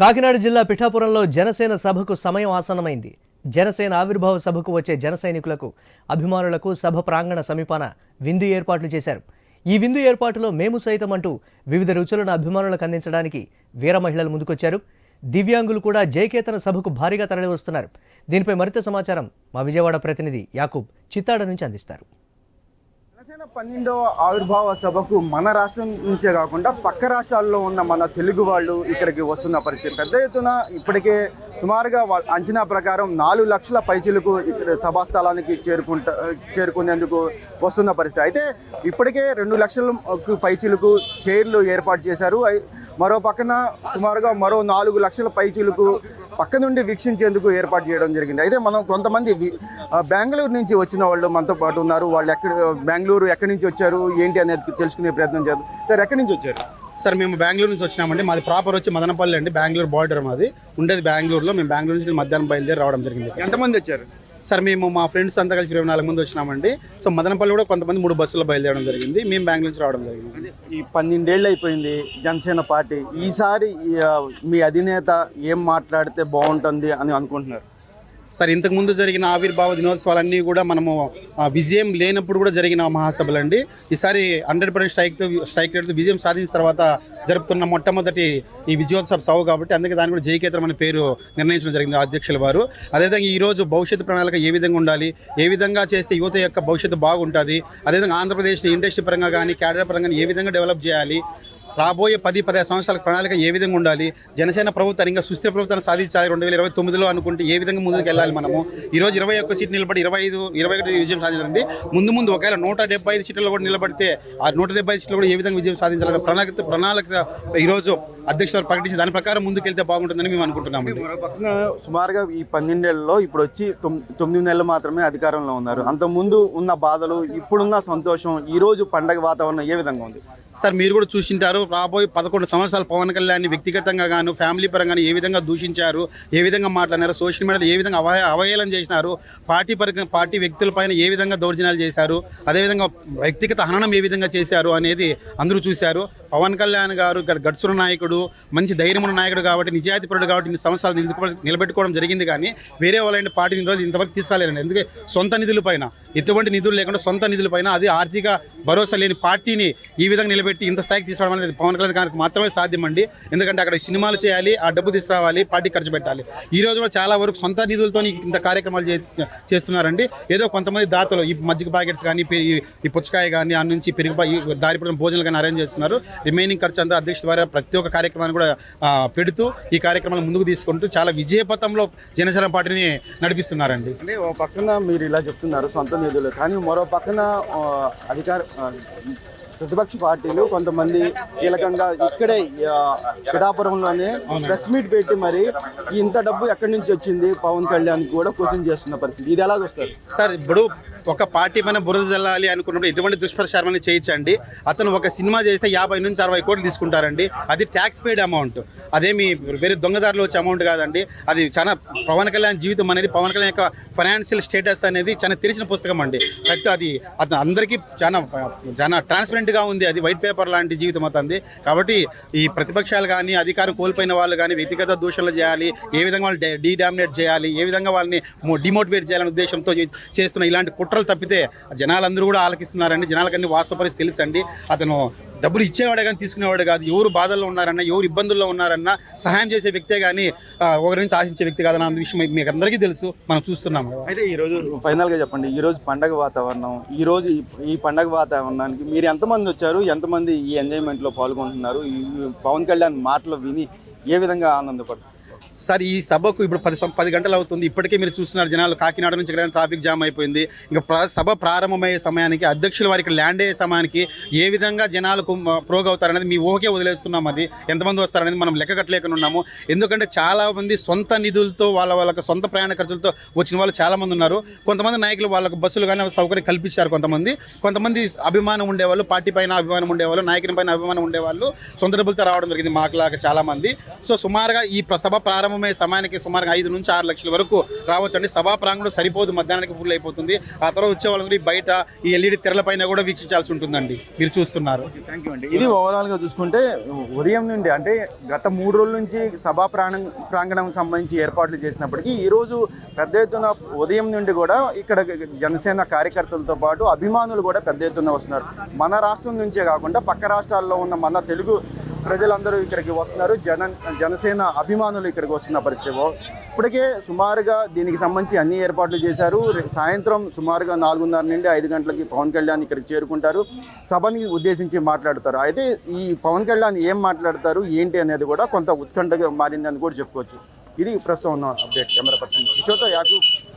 కాకినాడ జిల్లా పిఠాపురంలో జనసేన సభకు సమయం ఆసన్నమైంది. జనసేన ఆవిర్భావ సభకు వచ్చే జన సైనికులకు అభిమానులకు సభ ప్రాంగణ సమీపాన విందు ఏర్పాట్లు చేశారు. ఈ విందు ఏర్పాటులో మేము సైతం అంటూ వివిధ రుచులను అభిమానులకు అందించడానికి వీర మహిళలు ముందుకొచ్చారు. దివ్యాంగులు కూడా జయకేతన సభకు భారీగా తరలివస్తున్నారు. దీనిపై మరింత సమాచారం మా విజయవాడ ప్రతినిధి యాకూబ్ చిత్తాడ నుంచి అందిస్తారు. జనసేన పన్నెండవ ఆవిర్భావ సభకు మన రాష్ట్రం నుంచే కాకుండా పక్క రాష్ట్రాల్లో ఉన్న మన తెలుగు వాళ్ళు ఇక్కడికి వస్తున్న పరిస్థితి. పెద్ద ఎత్తున ఇప్పటికే సుమారుగా అంచనా ప్రకారం నాలుగు లక్షల పైచీలకు ఇక్కడ సభా స్థలానికి చేరుకుంటా చేరుకునేందుకు వస్తున్న పరిస్థితి. అయితే ఇప్పటికే రెండు లక్షల పైచీలకు చైర్లు ఏర్పాటు చేశారు. మరో పక్కన సుమారుగా మరో నాలుగు లక్షల పైచీలకు పక్క నుండి వీక్షించేందుకు ఏర్పాటు చేయడం జరిగింది. అయితే మనం కొంతమంది బెంగళూరు నుంచి వచ్చిన వాళ్ళు మనతో పాటు ఉన్నారు. వాళ్ళు ఎక్కడ బెంగళూరు ఎక్కడి నుంచి వచ్చారు ఏంటి అనేది తెలుసుకునే ప్రయత్నం చేద్దాం. సార్ ఎక్కడి నుంచి వచ్చారు? సార్ మేము బెంగళూరు నుంచి వచ్చినామండి. మాది ప్రాపర్ వచ్చి మదనపల్లి అండి. బెంగళూరు బార్డర్ మాది. ఉండేది బెంగళూరులో. మేము బెంగళూరు నుంచి మధ్యాహ్నం బయలుదేరి రావడం జరిగింది ఎంతమంది వచ్చారు? సార్ మేము మా ఫ్రెండ్స్ అంతా కలిసి ఇరవై నాలుగు మంది వచ్చినామండి. సో మదనపల్లి కూడా కొంతమంది మూడు బస్సులు బయలుదేరడం జరిగింది. మేము బెంగళూరు నుంచి రావడం జరిగింది. ఈ పన్నెండేళ్ళు అయిపోయింది జనసేన పార్టీ. ఈసారి మీ అధినేత ఏం మాట్లాడితే బాగుంటుంది అని అనుకుంటున్నారు? సార్ ఇంతకుముందు జరిగిన ఆవిర్భావ దినోత్సవాలన్నీ కూడా మనము విజయం లేనప్పుడు కూడా జరిగిన మహాసభలు అండి ఈసారి హండ్రెడ్ పర్సెంట్ స్ట్రైక్ స్ట్రైక్ రేట్తో విజయం సాధించిన తర్వాత జరుపుతున్న మొట్టమొదటి ఈ విజయోత్సవ సభ కాబట్టి అందుకే దాని కూడా జయకేతరం అనే పేరు నిర్ణయించడం జరిగింది అధ్యక్షుల వారు. అదేవిధంగా ఈరోజు భవిష్యత్తు ప్రణాళిక ఏ విధంగా ఉండాలి ఏ విధంగా చేస్తే యువత యొక్క భవిష్యత్తు బాగుంటుంది అదేవిధంగా ఆంధ్రప్రదేశ్ ఇండస్ట్రీ పరంగా కానీ క్యాడర్ పరంగా ఏ విధంగా డెవలప్ చేయాలి రాబోయే పది పదిహేను సంవత్సరాల ప్రణాళిక ఏ విధంగా ఉండాలి? జనసేన ప్రభుత్వం ఇంకా సుస్థిర ప్రభుత్వాన్ని సాధించాలి రెండు వేల ఇరవై తొమ్మిదిలో అనుకుంటే ఏ విధంగా ముందుకు వెళ్ళాలి మనము? ఈ రోజు ఇరవై ఒక్క సీట్ నిలబడి ఇరవై ఐదు ఇరవై ఒకటి విజయం సాధించింది ముందు ముందు ఒకవేళ నూట డెబ్బై ఐదు సీట్లలో కూడా నిలబడితే ఆ నూట డెబ్బై ఐదు సీట్లు కూడా ఏ విధంగా విజయం సాధించాలి ప్రణాళిక ప్రణాళిక ఈరోజు అధ్యక్షులు ప్రకటించి దాని ప్రకారం ముందుకెళ్తే బాగుంటుందని మేము అనుకుంటున్నాము సుమారుగా ఈ పన్నెండేళ్ళలో ఇప్పుడు వచ్చి తొమ్- తొమ్మిది నెలలు మాత్రమే అధికారంలో ఉన్నారు. అంతకుముందు ఉన్న బాధలు ఇప్పుడున్న సంతోషం ఈ రోజు పండగ వాతావరణం ఏ విధంగా ఉంది? సార్ మీరు కూడా చూసింటారు రాబోయే పదకొండు సంవత్సరాలు పవన్ కళ్యాణ్ వ్యక్తిగతంగా గాను ఫ్యామిలీ పరంగా ఏ విధంగా దూషించారు ఏ విధంగా మాట్లాడినారు సోషల్ మీడియాలో ఏ విధంగా అవహే అవహేళన చేసినారు పార్టీ పరంగా పార్టీ వ్యక్తులపైన ఏ విధంగా దౌర్జన్యాలు చేశారు అదేవిధంగా వ్యక్తిగత హననం ఏ విధంగా చేశారు అనేది అందరూ చూశారు. పవన్ కళ్యాణ్ గారు గడ్సుర నాయకుడు మంచి ధైర్యమున్న నాయకుడు కాబట్టి నిజాయితీపరుడు కాబట్టి ఇన్ని సంవత్సరాలు నిలబెట్టుకోవడం జరిగింది కానీ వేరే వాళ్ళైన పార్టీని రోజు ఇంతవరకు తీసుకురాలేరండి ఎందుకంటే సొంత నిధుల పైన. ఎటువంటి నిధులు లేకుండా సొంత నిధుల పైన అది ఆర్థిక భరోసా లేని పార్టీని ఈ విధంగా నిలబెట్టి ఇంత స్థాయికి తీసుకోవడం అనేది పవన్ కళ్యాణ్ గారికి మాత్రమే సాధ్యమండి. ఎందుకంటే అక్కడ సినిమాలు చేయాలి ఆ డబ్బు తీసుకురావాలి పార్టీ ఖర్చు పెట్టాలి. ఈ రోజు కూడా చాలా వరకు సొంత నిధులతో ఇంత కార్యక్రమాలు చే- చేస్తున్నారండి. ఏదో కొంతమంది దాతలు ఈ మజ్జిగ ప్యాకెట్స్ కానీ ఈ- పుచ్చకాయ కానీ ఆ నుంచి పెరుగు దారిపడిన భోజనాలు కానీ అరేంజ్ చేస్తున్నారు. రిమైనింగ్ ఖర్చు అంతా అధ్యక్ష ద్వారా ప్రతి ఒక్క కార్యక్రమాన్ని కూడా పెడుతూ ఈ కార్యక్రమాలు ముందుకు తీసుకుంటూ చాలా విజయపథంలో జనసేన పార్టీని నడిపిస్తున్నారండి. అంటే ఓ పక్కన మీరు ఇలా చెప్తున్నారు సొంత నిధులు. కానీ మరో పక్కన అధికార ప్రతిపక్ష పార్టీలు కొంతమంది కీలకంగా ఇక్కడే పిఠాపురంలోనే ప్రెస్ మీట్ పెట్టి మరి ఇంత డబ్బు ఎక్కడి నుంచి వచ్చింది? పవన్ కళ్యాణ్ కూడా క్వశ్చన్ చేస్తున్న పరిస్థితి. ఇది ఎలా చూస్తారు సార్ ఇప్పుడు ఒక పార్టీ పైన బురద జల్లాలి అనుకున్నప్పుడు ఎటువంటి దుష్ప్రచారాన్ని చేయించండి. అతను ఒక సినిమా చేస్తే యాభై నుంచి అరవై కోట్లు తీసుకుంటారండి. అది ట్యాక్స్ పెయిడ్ అమౌంట్ అదేమి వేరే దొంగదారులు వచ్చే అమౌంట్ కాదండి. అది చాలా పవన్ కళ్యాణ్ జీవితం అనేది పవన్ కళ్యాణ్ యొక్క ఫైనాన్షియల్ స్టేటస్ అనేది చాలా తెరిచిన పుస్తకం అండి. అయితే అది అతను అందరికీ చాలా చాలా ట్రాన్స్పరెంట్గా ఉంది. అది వైట్ పేపర్ లాంటి జీవితం అతనిది. కాబట్టి ఈ ప్రతిపక్షాలు కానీ అధికారం కోల్పోయిన వాళ్ళు కానీ వ్యక్తిగత దూషణలు చేయాలి ఏ విధంగా వాళ్ళు డీ చేయాలి ఏ విధంగా వాళ్ళని డిమోటివేట్ చేయాలనే ఉద్దేశంతో చేస్తున్న ఇలాంటి కుట్రలు తప్పితే జనాలందరూ కూడా ఆలకిస్తున్నారండి జనాలకన్నీ వాస్తవ పరిస్థితి తెలుసండి. అతను డబ్బులు ఇచ్చేవాడే కానీ తీసుకునేవాడు కాదు. ఎవరు బాధల్లో ఉన్నారన్నా ఎవరు ఇబ్బందుల్లో ఉన్నారన్నా సహాయం చేసే వ్యక్తే కానీ ఒకరి నుంచి ఆశించే వ్యక్తి కాదన్న విషయం మీకు అందరికీ తెలుసు. మనం చూస్తున్నాం అయితే ఈ రోజు చెప్పండి. ఈరోజు పండగ వాతావరణం ఈరోజు ఈ- ఈ పండగ వాతావరణానికి మీరు ఎంతమంది వచ్చారు? ఎంతమంది ఈ ఎంజాయ్మెంట్లో పాల్గొంటున్నారు? ఈ పవన్ కళ్యాణ్ మాటలు విని ఏ విధంగా ఆనందపడుతుంది సార్ ఈ సభకు ఇప్పుడు పది పది గంటలు అవుతుంది. ఇప్పటికే మీరు చూస్తున్నారు జనాలు. కాకినాడ నుంచి ఇక్కడ ట్రాఫిక్ జామ్ అయిపోయింది. ఇంకా సభ ప్రారంభమయ్యే సమయానికి అధ్యక్షులు వారికి ల్యాండ్ అయ్యే సమయానికి ఏ విధంగా జనాలకు ప్రోగ్ అవుతారనేది మీ ఊహకే వదిలేస్తున్నాం అది. ఎంతమంది వస్తారనేది మనం లెక్క కట్టలేకనున్నాము ఉన్నాము. ఎందుకంటే చాలామంది సొంత నిధులతో వాళ్ళ వాళ్ళకి సొంత ప్రయాణ ఖర్చులతో వచ్చిన వాళ్ళు చాలామంది ఉన్నారు. కొంతమంది నాయకులు వాళ్ళకు బస్సులు కానీ సౌకర్యం కల్పించారు కొంతమంది. కొంతమంది అభిమానం ఉండేవాళ్ళు పార్టీ పైన అభిమానం ఉండేవాళ్ళు నాయకుని పైన అభిమానం ఉండేవాళ్ళు సొంత డబ్బులతో రావడం జరిగింది మాకులాగా లాగా చాలామంది సో సుమారుగా ఈ సభ ప్రారంభమే సమయానికి సుమారుగా ఐదు నుంచి ఆరు లక్షల వరకు రావచ్చు అండి సభా ప్రాంగణం సరిపోదు మధ్యాహ్నానికి ఫుల్ అయిపోతుంది. ఆ తర్వాత వచ్చే వాళ్ళందరూ బయట ఈ ఎల్ఈడి తెరల పైన కూడా వీక్షించాల్సి ఉంటుందండి. మీరు చూస్తున్నారు. థ్యాంక్ యూ అండి. ఇది ఓవరాల్గా చూసుకుంటే ఉదయం నుండి అంటే గత మూడు రోజుల నుంచి సభా ప్రాంగణం ప్రాంగణం సంబంధించి ఏర్పాట్లు చేసినప్పటికీ ఈరోజు పెద్ద ఎత్తున ఉదయం నుండి కూడా ఇక్కడ జనసేన కార్యకర్తలతో పాటు అభిమానులు కూడా పెద్ద ఎత్తున వస్తున్నారు. మన రాష్ట్రం నుంచే కాకుండా పక్క రాష్ట్రాల్లో ఉన్న మన తెలుగు ప్రజలందరూ ఇక్కడికి వస్తున్నారు. జన జనసేన అభిమానులు ఇక్కడికి వస్తున్న పరిస్థితి. ఇప్పటికే సుమారుగా దీనికి సంబంధించి అన్ని ఏర్పాట్లు చేశారు. సాయంత్రం సుమారుగా నాలుగున్నర నుండి ఐదు గంటలకి పవన్ కళ్యాణ్ ఇక్కడికి చేరుకుంటారు. సభని ఉద్దేశించి మాట్లాడతారు. అయితే ఈ పవన్ కళ్యాణ్ ఏం మాట్లాడతారు ఏంటి అనేది కూడా కొంత ఉత్కంఠగా మారిందని కూడా చెప్పుకోవచ్చు. ఇది ప్రస్తుతం ఉన్న అప్డేట్. కెమెరా పర్సన్ కిషోర్తో యాకు.